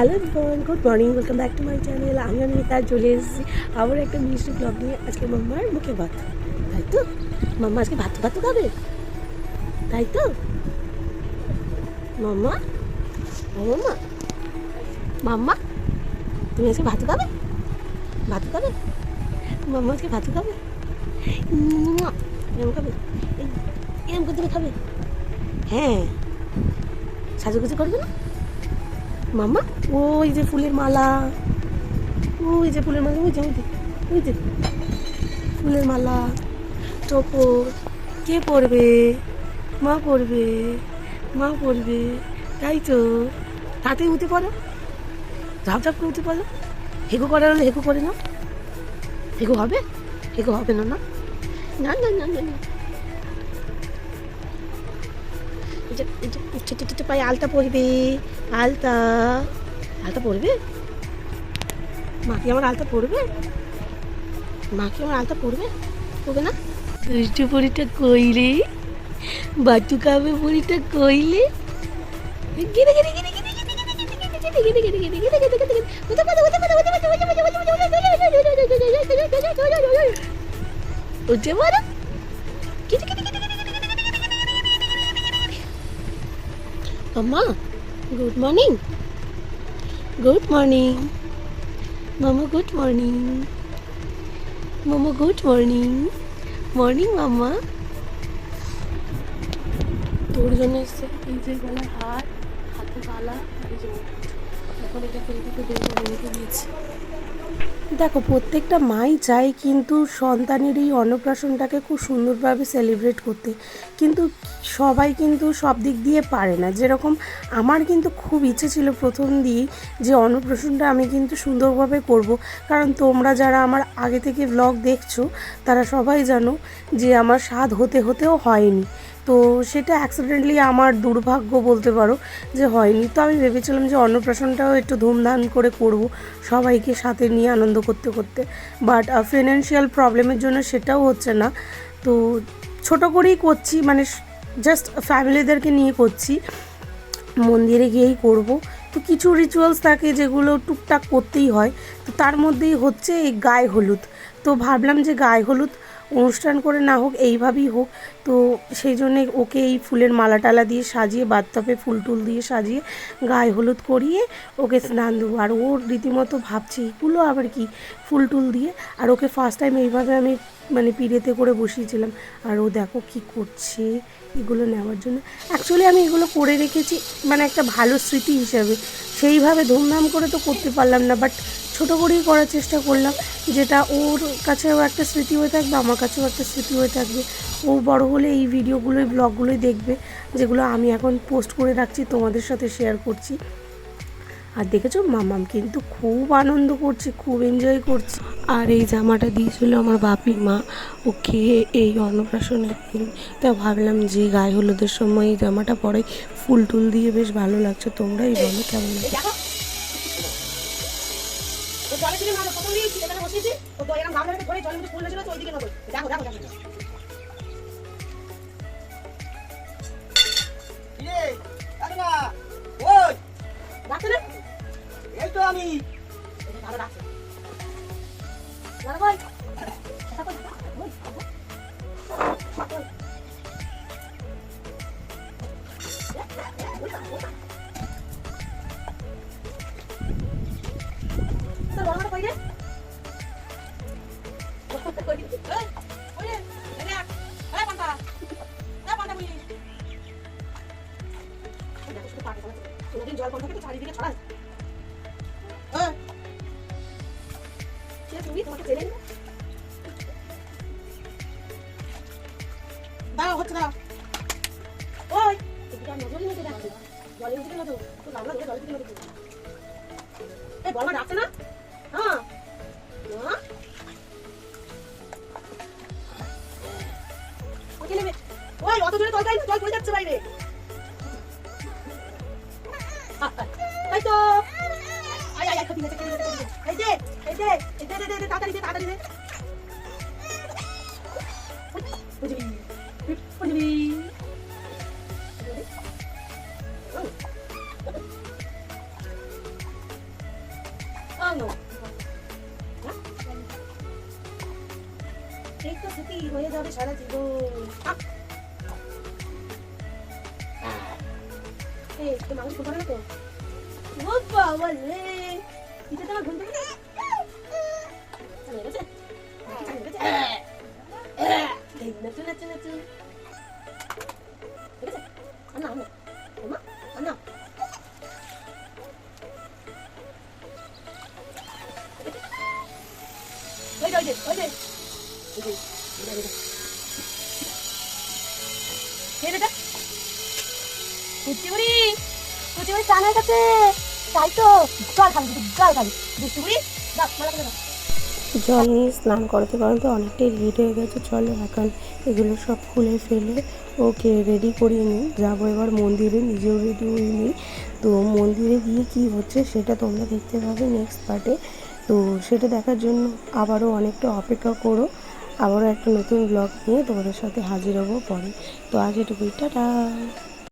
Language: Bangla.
হ্যালো বোন good morning welcome back to my channel আমি অনিতা চলে এসেছি আবার একটা মিষ্টি ব্লগ নিয়ে আজকে মাম্মার মুখে ভাত। তাই তো? মাম্মা আজকে ভাত ভাত খাবে? তাই তো? মাম্মা? মাম্মা। মাম্মা, তুমি আজকে ভাত খাবে? ভাত খাবে? মাম্মা আজকে ভাত খাবে? এরম খাবে? এরম করে তুমি খাবে? হ্যাঁ। সাজুগুজু করবে না? মামা ওই যে ফুলের মালা ওই যে ফুলের মালা, ওই যে ওই যে ফুলের মালা, টোপর, কে পরবে, মা পরবে মা পরবে, তাই তো, তাতে উঠে পড়ো, ঝাপ ঝাপ করে উঠে পড়ো, হেগো করার হলে হেগো করে না হেগো হবে হেগো হবে না না না না না না ছোটো ছোটো পায়ে আলতা পরবে আলতা আলতা পরবে মা কি আমার আলতা পরবে মা কি আমার আলতা পরবে পড়বে না দুষ্টু পরিটা কইলে বাচ্চু কাবে পরিটা কইলে গিরে গিরে গিরে গিরে উঠে বলো কিছু mamma good morning good morning mamma good morning mamma good morning morning mamma তোর জন্য এসছে এই যে গলার হার হাতে বালা, এই যে, এখন এটা দিয়েছে। দেখো, প্রত্যেকটা মাই চায় কিন্তু সন্তানের এই অন্নপ্রাশনটাকে খুব সুন্দরভাবে সেলিব্রেট করতে। কিন্তু সবাই কিন্তু সব দিক দিয়ে পারে না। যেরকম আমার কিন্তু খুব ইচ্ছে ছিল প্রথম দিয়েই যে অন্নপ্রাশনটা আমি কিন্তু সুন্দরভাবে করব। কারণ তোমরা যারা আমার আগে থেকে ব্লগ দেখছ, তারা সবাই জানো যে আমার স্বাদ হতে হতেও হয়নি। তো সেটা অ্যাক্সিডেন্টলি আমার দুর্ভাগ্য বলতে পারো যে হয়নি। তো আমি ভেবেছিলাম যে অন্নপ্রাশনটাও একটু ধুমধাম করে করব, সবাইকে সাথে নিয়ে আনন্দ করতে করতে। বাট ফিনান্সিয়াল প্রবলেমের জন্য সেটাও হচ্ছে না। তো ছোট করেই করছি মানে জাস্ট ফ্যামিলিদেরকে নিয়ে করছি। মন্দিরে গিয়েই করব। তো কিছু রিচুয়ালস থাকে যেগুলো টুকটাক করতেই হয়। তো তার মধ্যেই হচ্ছে এই গায়ে হলুদ। তো ভাবলাম যে গায়ে হলুদ অনুষ্ঠান করে না হোক, এইভাবেই হোক, তো সেই জন্যে ওকে এই ফুলের মালা টালা দিয়ে সাজিয়ে, বাথটাবে ফুল টুল দিয়ে সাজিয়ে গায়ে হলুদ করিয়ে ওকে স্নান দেবো। আর ওর রীতিমতো ভাবছে, এগুলো আবার কি? ফুল টুল দিয়ে। আর ওকে ফার্স্ট টাইম এইভাবে আমি মানে পিড়েতে করে বসিয়েছিলাম। আর ও দেখো কি করছে এগুলো নেওয়ার জন্য। অ্যাকচুয়ালি আমি এগুলো করে রেখেছি মানে একটা ভালো স্মৃতি হিসাবে। সেইভাবে ধুমধাম করে তো করতে পারলাম না বাট ছোটো করেই করার চেষ্টা করলাম, যেটা ওর কাছেও একটা স্মৃতি হয়ে থাকবে, আমার কাছেও একটা স্মৃতি হয়ে থাকবে। ও বড় হলে এই ভিডিওগুলোই, ব্লগগুলোই দেখবে, যেগুলো আমি এখন পোস্ট করে রাখছি, তোমাদের সাথে শেয়ার করছি। আর দেখেছ, মামাম কিন্তু খুব আনন্দ করছে, খুব এনজয় করছে। আর এই জামাটা দিয়েছিল আমার বাপি মা ও খেয়ে এই অন্নপ্রাশনের দিন। তা ভাবলাম যে গায়ে হলুদের সময় এই জামাটা পরে ফুল টুল দিয়ে বেশ ভালো লাগছে, তোমরাই বলো কেমন তো জলে ছিল না প্রথম দিয়েছি এখানে বসিয়েছি। তো এরকম গামলাটাকে ধরে জলের মধ্যে ফুল তো ওইদিকে মতো দেখো দেখো দেখো। এই তো আমি। ভালো ডাকছে। দাদা ভাই 너 얼마 낳았잖아? 어? 어? ওই, অত জোরে তরকারি জল পড়ে যাচ্ছে বাইরে। তাই তো। এই তাড়াতাড়ি তাড়াতাড়ি দে। এই তো ছুটি হয়ে যাবে সারা জীবন। আহ! এই, তোর মাংস কোথায় তো? ও বাবা রে! পিঠে তো আমার ঘুম থেকে চলে গেছে? চলে গেছে? এই, নাচু, নাচু, নাচু। ঠিক আছে? আর না, আর না। ওমা, আর না। ওই যে, ওই যে, ওই যে। ওই যে, এই যে, এই যে। খেয়ে নে তা। কুচিবুড়ি তাই তো, জল খাবি জল খাবি। জল নিয়ে স্নান করতে করতে অনেকটাই লেট হয়ে গেছে, চলো এখন এগুলো সব খুলে ফেলে, ওকে রেডি করিয়ে নিই। যাব এবার মন্দিরে, নিজেও রেডি হয়ে নিই। তো মন্দিরে গিয়ে কি হচ্ছে সেটা তোমরা দেখতে পাবে নেক্সট পার্টে তো সেটা দেখার জন্য আবারও অনেকটা অপেক্ষা করো। আবারও একটা নতুন ব্লগ নিয়ে তোমাদের সাথে হাজির হব পরে। তো আজ এটুকুই, টাটা।